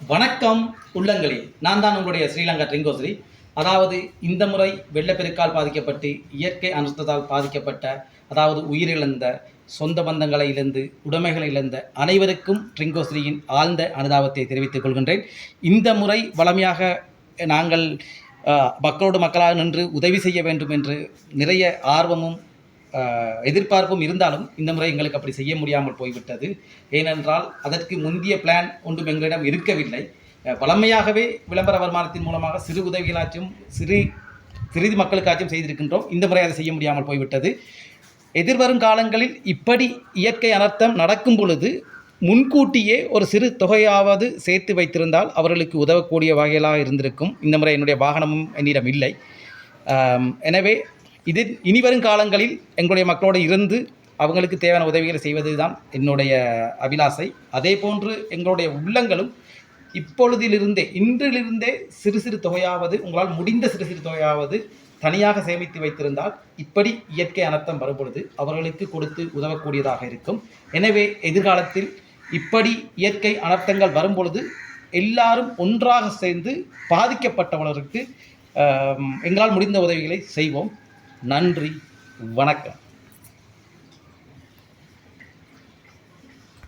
வணக்கம் உள்ளங்களே. நான் தான் உங்களுடைய ஸ்ரீலங்கா ட்ரிங்கோஸ்ரீ. அதாவது இந்த முறை வெள்ளப்பெருக்கால் பாதிக்கப்பட்டு இயற்கை அனுஷ்டத்தால் பாதிக்கப்பட்ட அதாவது உயிரிழந்த சொந்த பந்தங்களை இழந்து உடைமைகளை இழந்த அனைவருக்கும் ட்ரிங்கோஸ்ரீயின் ஆழ்ந்த அனுதாபத்தை தெரிவித்துக் கொள்கின்றேன். இந்த முறை வளமையாக நாங்கள் மக்களோடு மக்களாக நின்று உதவி செய்ய வேண்டும் என்று நிறைய ஆர்வமும் எதிர்பார்ப்பும் இருந்தாலும் இந்த முறை எங்களுக்கு அப்படி செய்ய முடியாமல் போய்விட்டது. ஏனென்றால் அதற்கு முந்திய பிளான் ஒன்றும் எங்களிடம் இருக்கவில்லை. வளமையாகவே வழமையாகவே விளம்பர வருமானத்தின் மூலமாக சிறு உதவிகளாச்சும் சிறு சிறிது மக்களுக்காச்சும் செய்திருக்கின்றோம். இந்த முறை அதை செய்ய முடியாமல் போய்விட்டது. எதிர்வரும் காலங்களில் இப்படி இயற்கை அனர்த்தம் நடக்கும் பொழுது முன்கூட்டியே ஒரு சிறு தொகையாவது சேர்த்து வைத்திருந்தால் அவர்களுக்கு உதவக்கூடிய வகையிலாக இருந்திருக்கும். இந்த முறை என்னுடைய வாகனமும் என்னிடம் இல்லை. எனவே இது இனிவரும் காலங்களில் எங்களுடைய மக்களோடு இருந்து அவங்களுக்கு தேவையான உதவிகளை செய்வது தான் என்னுடைய அபிலாசை. அதே போன்று எங்களுடைய உள்ளங்களும் இப்பொழுதிலிருந்தே இன்றிலிருந்தே சிறு சிறு தொகையாவது உங்களால் முடிந்த சிறு சிறு தொகையாவது தனியாக சேமித்து வைத்திருந்தால் இப்படி இயற்கை அனர்த்தம் வரும்பொழுது அவர்களுக்கு கொடுத்து உதவக்கூடியதாக இருக்கும். எனவே எதிர்காலத்தில் இப்படி இயற்கை அனர்த்தங்கள் வரும்பொழுது எல்லாரும் ஒன்றாக சேர்ந்து பாதிக்கப்பட்டவர்களுக்கு எங்களால் முடிந்த உதவிகளை செய்வோம். நன்றி வணக்கம்.